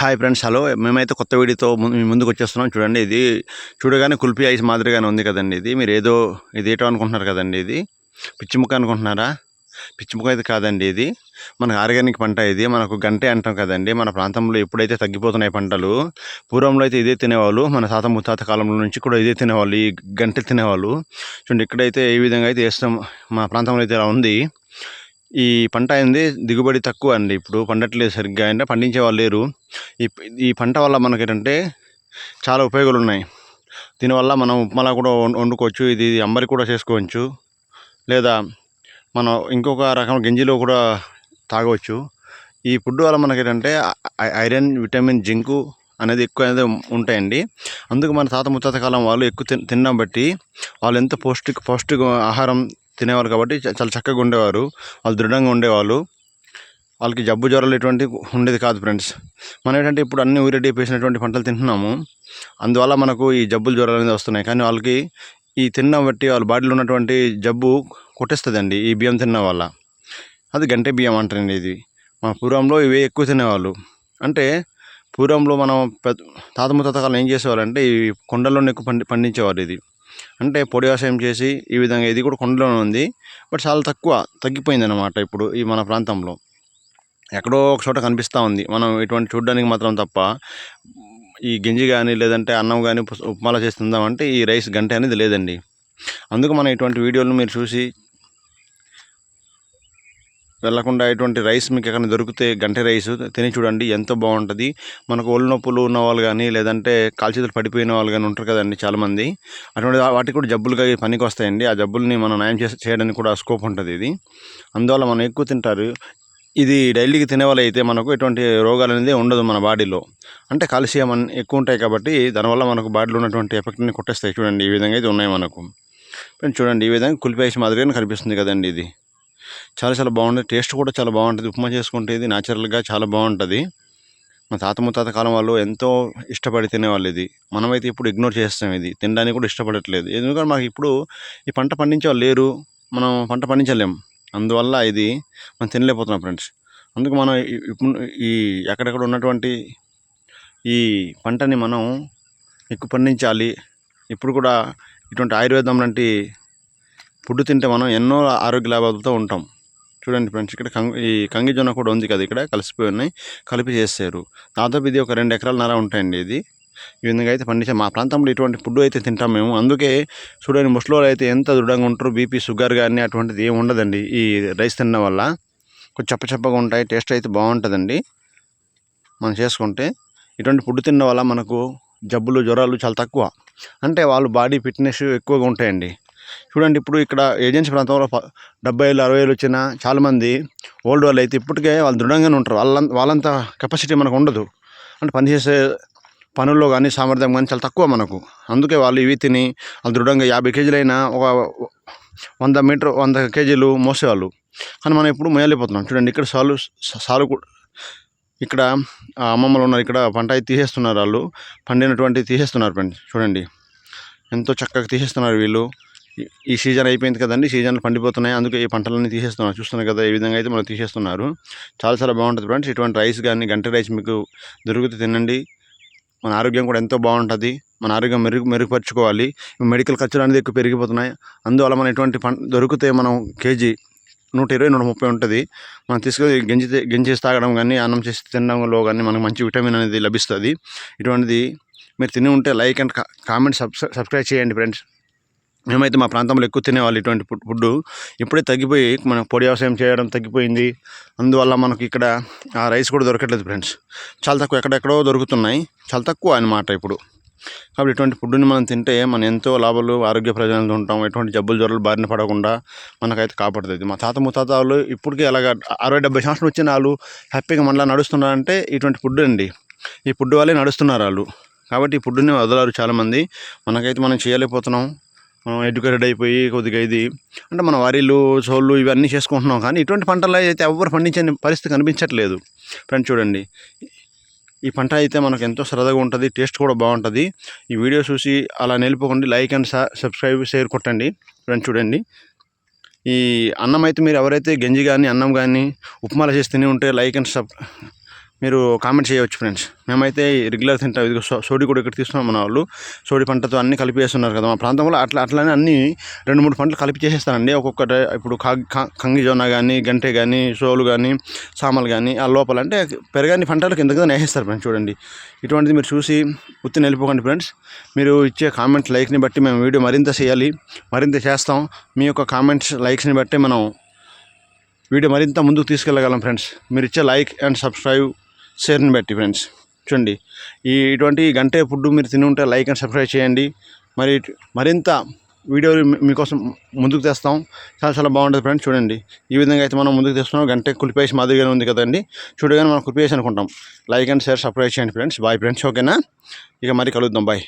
Hi friends hello. మేమైతే కొత్త వీడియోతో ము- మీ ముందుకు వచ్చేస్తున్నాం. చూడండి ఇది చూడగానే కుల్ఫీ ఐస్ మాదిరిగానే ఉంది కదండి ఇది. మీరు ఏదో ఇది ఏటో అనుకుంటున్నారు కదండి ఇది. పిచ్చి ముక్క అనుకుంటున్నారా? పిచ్చి ముక్క అయితే కాదండి ఇది. మన ఆర్గానిక్ పంట ఇది. మనకు గంటే అంటాం కదండి. మన ప్రాంతంలో ఎప్పుడైతే తగ్గిపోతున్నాయి పంటలు పూర్వంలో అయితే ఇదే తినేవాళ్ళు మన తాత ముత్తాత కాలంలో నుంచి కూడా ఇదే తినేవాళ్ళు ఈ గంటె తినేవాళ్ళు. చూడండి ఇక్కడైతే ఏ విధంగా అయితే వేస్తాం మా ప్రాంతంలో అయితే ఇలా ఉంది. ఈ పంట అయింది దిగుబడి తక్కువ అండి. ఇప్పుడు పండట్లేదు సరిగ్గా అంటే పండించే వాళ్ళు లేరు. ఈ ఈ పంట వల్ల మనకి ఏంటంటే చాలా ఉపయోగాలు ఉన్నాయి దీనివల్ల మనం ఉప్మాలా కూడా వండుకోవచ్చు. ఇది అంబరి కూడా చేసుకోవచ్చు. లేదా మనం ఇంకొక రకం గింజలు కూడా తాగవచ్చు. ఈ ఫుడ్ వల్ల మనకి ఏంటంటే ఐరన్ విటమిన్ జింకు అనేది ఎక్కువ అనేది ఉంటాయండి. అందుకు మన తాత ముత్తాత కాలం వాళ్ళు ఎక్కువ తిన్ తినడం బట్టి వాళ్ళు ఎంత పౌష్టిక పౌష్టిక ఆహారం తినేవారు కాబట్టి చాలా చక్కగా ఉండేవారు. వాళ్ళు దృఢంగా ఉండేవాళ్ళు. వాళ్ళకి జబ్బు జ్వరాలు ఎటువంటి ఉండేది కాదు ఫ్రెండ్స్. మనం ఏంటంటే ఇప్పుడు అన్ని ఊరెడ్డి వేసినటువంటి పంటలు తింటున్నాము. అందువల్ల మనకు ఈ జబ్బులు జ్వరాలు అనేది వస్తున్నాయి. కానీ వాళ్ళకి ఈ తినడం బట్టి వాళ్ళ బాడీలో ఉన్నటువంటి జబ్బు కొట్టేస్తుందండి ఈ బియ్యం తిన్న వల్ల. అది గంటే బియ్యం అంటారండి ఇది. మా పూర్వంలో ఇవే ఎక్కువ తినేవాళ్ళు. అంటే పూర్వంలో మనం పెద్ద తాత ముత్తాత కాలం ఏం చేసేవాళ్ళంటే ఈ కొండల్లోనే ఎక్కువ పండి పండించేవారు ఇది. అంటే పొడి వ్యవసాయం చేసి ఈ విధంగా ఇది కూడా కొండలోనే ఉంది. బట్ చాలా తక్కువ తగ్గిపోయింది అనమాట ఇప్పుడు ఈ మన ప్రాంతంలో. ఎక్కడో ఒక చోట కనిపిస్తూ ఉంది. మనం ఇటువంటి చూడడానికి మాత్రం తప్ప ఈ గింజి కానీ లేదంటే అన్నం కానీ ఉప్మాల చేస్తుందామంటే ఈ రైస్ గంట అనేది లేదండి. అందుకు మనం ఇటువంటి వీడియోలు మీరు చూసి వెళ్ళకుండా ఇటువంటి రైస్ మీకు ఎక్కడ దొరికితే గంటె రైస్ తిని చూడండి ఎంతో బాగుంటుంది. మనకు ఒళ్ళు నొప్పులు ఉన్న వాళ్ళు కానీ లేదంటే కాల్చేతులు పడిపోయిన వాళ్ళు కానీ ఉంటారు కదండి చాలామంది. అటువంటి వాటికి కూడా జబ్బులుగా పనికి వస్తాయండి. ఆ జబ్బుల్ని మనం నయం చేసి చేయడానికి కూడా స్కోప్ ఉంటుంది ఇది. అందువల్ల మనం ఎక్కువ తింటారు. ఇది డైలీకి తినే అయితే మనకు ఎటువంటి రోగాలు అనేది ఉండదు మన బాడీలో. అంటే కాల్షియం అన్ ఎక్కువ ఉంటాయి కాబట్టి దానివల్ల మనకు బాడీలో ఉన్నటువంటి ఎఫెక్ట్ని కొట్టేస్తాయి. చూడండి ఈ విధంగా అయితే ఉన్నాయి మనకు. చూడండి ఈ విధంగా కులిపేసి మాదిరిగానే కనిపిస్తుంది కదండి ఇది. చాలా చాలా బాగుంటుంది. టేస్ట్ కూడా చాలా బాగుంటుంది. ఉప్మా చేసుకుంటే ఇది న్యాచురల్గా చాలా బాగుంటుంది. మా తాత ముత్తాత కాలం వాళ్ళు ఎంతో ఇష్టపడి తినేవాళ్ళు ఇది. మనమైతే ఇప్పుడు ఇగ్నోర్ చేస్తాం ఇది. తినడానికి కూడా ఇష్టపడట్లేదు. ఎందుకంటే మాకు ఇప్పుడు ఈ పంట పండించే వాళ్ళు లేరు. మనం పంట పండించలేం. అందువల్ల ఇది మనం తినలేకపోతున్నాం ఫ్రెండ్స్. అందుకు మనం ఇప్పుడు ఈ ఎక్కడెక్కడ ఉన్నటువంటి ఈ పంటని మనం ఎక్కువ పండించాలి. ఇప్పుడు కూడా ఇటువంటి ఆయుర్వేదం లాంటి ఫుడ్ తింటే మనం ఎన్నో ఆరోగ్య లాభాలతో ఉంటాం. చూడండి ఫ్రెండ్స్ ఇక్కడ కంగి ఈ కంగి జొన్న కూడా ఉంది కదా ఇక్కడ కలిసిపోయి ఉన్నాయి కలిపి చేస్తారు దాదాపు ఇది ఒక రెండు ఎకరాల నర ఉంటాయండి ఇది. ఈ విధంగా అయితే పండించాం మా ప్రాంతంలో ఇటువంటి ఫుడ్ అయితే తింటాం మేము. అందుకే చూడండి ముసలివాళ్ళు అయితే ఎంత దృఢంగా ఉంటారు బీపీ షుగర్ కానీ అటువంటిది ఏమి ఉండదండి ఈ రైస్ తినడం వల్ల. కొంచెం చప్ప చప్పగా ఉంటాయి టేస్ట్ అయితే బాగుంటుందండి. మనం చేసుకుంటే ఇటువంటి ఫుడ్ తినడం వల్ల మనకు జబ్బులు జ్వరాలు చాలా తక్కువ. అంటే వాళ్ళు బాడీ ఫిట్నెస్ ఎక్కువగా ఉంటాయండి. చూడండి ఇప్పుడు ఇక్కడ ఏజెన్సీ ప్రాంతంలో డెబ్బై ఏళ్ళు అరవై ఏళ్ళు వచ్చిన చాలామంది ఓల్డ్ వాళ్ళు అయితే ఇప్పటికే వాళ్ళు దృఢంగానే ఉంటారు. వాళ్ళ వాళ్ళంత కెపాసిటీ మనకు ఉండదు. అంటే పనిచేసే పనుల్లో కానీ సామర్థ్యం కానీ చాలా తక్కువ మనకు. అందుకే వాళ్ళు ఇవి తిని వాళ్ళు దృఢంగా యాభై కేజీలైనా ఒక వంద మీటర్ వంద కేజీలు మోసేవాళ్ళు. కానీ మనం ఇప్పుడు మోయలేకపోతున్నాం చూడండి ఇక్కడ సాలు సాలు ఇక్కడ అమ్మమ్మలు ఉన్నారు. ఇక్కడ పంట అయితే తీసేస్తున్నారు వాళ్ళు. పండినటువంటి తీసేస్తున్నారు ఫ్రెండ్స్. చూడండి ఎంతో చక్కగా తీసేస్తున్నారు వీళ్ళు. ఈ- సీజన్ అయిపోయింది కదండి సీజన్లు పండిపోతున్నాయి అందుకే ఈ పంటలన్నీ తీసేస్తున్నారు. చూస్తున్నారు కదా ఈ విధంగా అయితే మనం తీసేస్తున్నారు. చాలా చాలా బాగుంటుంది ఫ్రెండ్స్ ఇటువంటి రైస్ కానీ గంట రైస్ మీకు దొరికితే తినండి. మన ఆరోగ్యం కూడా ఎంతో బాగుంటుంది. మన ఆరోగ్యం మెరుగు మెరుగుపరుచుకోవాలి. మెడికల్ ఖర్చులు అనేది ఎక్కువ పెరిగిపోతున్నాయి. అందువల్ల మనం ఇటువంటి పంట దొరికితే మనం కేజీ నూట ఇరవై నూట ముప్పై ఉంటుంది. మనం తీసుకొని గంజి తే- తాగడం కానీ అన్నం చేసి తినడంలో కానీ మనకు మంచి విటమిన్ అనేది లభిస్తుంది. ఇటువంటిది మీరు తిని ఉంటే లైక్ అండ్ కామెంట్ సబ్స్క్రైబ్ చేయండి ఫ్రెండ్స్. మేమైతే మా ప్రాంతంలో ఎక్కువ తినేవాళ్ళు ఇటువంటి ఫుడ్ ఇప్పుడే తగ్గిపోయి మన పొడి వ్యవసాయం చేయడం తగ్గిపోయింది. అందువల్ల మనకి ఇక్కడ ఆ రైస్ కూడా దొరకట్లేదు ఫ్రెండ్స్. చాలా తక్కువ ఎక్కడెక్కడో దొరుకుతున్నాయి. చాలా తక్కువ అన్నమాట ఇప్పుడు. కాబట్టి ఇటువంటి ఫుడ్ని మనం తింటే మనం ఎంతో లాభాలు ఆరోగ్య ప్రయోజనాలు ఉంటాం. ఎటువంటి జబ్బులు జ్వరాలు బారిన పడకుండా మనకైతే కాపాడుతుంది. మా తాత ముత్తాత వాళ్ళు ఇప్పటికీ అలాగ అరవై డెబ్బై సంవత్సరాలు వచ్చిన వాళ్ళు హ్యాపీగా మనలా నడుస్తున్నారంటే ఇటువంటి ఫుడ్ అండి. ఈ ఫుడ్ వల్లే నడుస్తున్నారు వాళ్ళు. కాబట్టి ఈ ఫుడ్ని వదలరు చాలామంది. మనకైతే మనం చేయలేకపోతున్నాం. మనం ఎడ్యుకేటెడ్ అయిపోయి కొద్దిగా ఇది అంటే మన వరిలు సోళ్ళు ఇవన్నీ చేసుకుంటున్నాం కానీ ఇటువంటి పంటలు అయితే ఎవరు పండించని పరిస్థితి కనిపించట్లేదు. ఫ్రెండ్స్ చూడండి ఈ పంట అయితే మనకు ఎంతో సరదాగా ఉంటుంది టేస్ట్ కూడా బాగుంటుంది. ఈ వీడియో చూసి అలా నిలిపోకండి లైక్ అండ్ సబ్స్క్రైబ్ షేర్ కొట్టండి. ఫ్రెండ్స్ చూడండి ఈ అన్నం అయితే మీరు ఎవరైతే గంజి కానీ అన్నం కానీ ఉప్మాల చేసి తిని ఉంటే లైక్ అండ్ సబ్ మీరు కామెంట్ చేయవచ్చు ఫ్రెండ్స్ మేమైతే రెగ్యులర్ తింటాం. ఇది సో- సోడి కూడా ఇక్కడ తీస్తున్నాం మన వాళ్ళు. సోడి పంటతో అన్ని కలిపి వేస్తున్నారు కదా. మా ప్రాంతంలో అట్లా అట్లానే అన్ని రెండు మూడు పంటలు కలిపి చేసేస్తారండి. ఒక్కొక్కటి ఇప్పుడు కా- కా- కంగి జొన్న కానీ గంటే కానీ సోలు కానీ సామలు కానీ ఆ లోపల అంటే పెరగని పంటలకు కింద కింద వేసేస్తారు ఫ్రెండ్స్ చూడండి. ఇటువంటిది మీరు చూసి ఉత్తిని వెళ్ళిపోకండి ఫ్రెండ్స్ మీరు ఇచ్చే కామెంట్ లైక్ని బట్టి మేము వీడియో మరింత చేయాలి. మరింత చేస్తాం. మీ యొక్క కామెంట్స్ లైక్స్ని బట్టి మనం వీడియో మరింత ముందుకు తీసుకెళ్ళగలం ఫ్రెండ్స్ మీరు ఇచ్చే లైక్ అండ్ సబ్స్క్రైబ్ షేర్ని బట్టి ఫ్రెండ్స్. చూడండి. ఈ ఇటువంటి గంటే ఫుడ్ మీరు తిని ఉంటే లైక్ అండ్ సబ్స్క్రైబ్ చేయండి. మరి మరింత వీడియోలు మీకోసం ముందుకు తెస్తాం. చాలా చాలా బాగుంటుంది ఫ్రెండ్స్. చూడండి. ఈ విధంగా అయితే మనం ముందుకు తెస్తున్నాం. గంటే కులిపేసి మాదిరిగానే ఉంది కదండి. చూడగానే మనం కులిపేసి అనుకుంటాం. లైక్ అండ్ షేర్ సబ్స్క్రైబ్ చేయండి ఫ్రెండ్స్. Bye friends. ఓకేనా? ఇక మరి కలుద్దాం. బాయ్.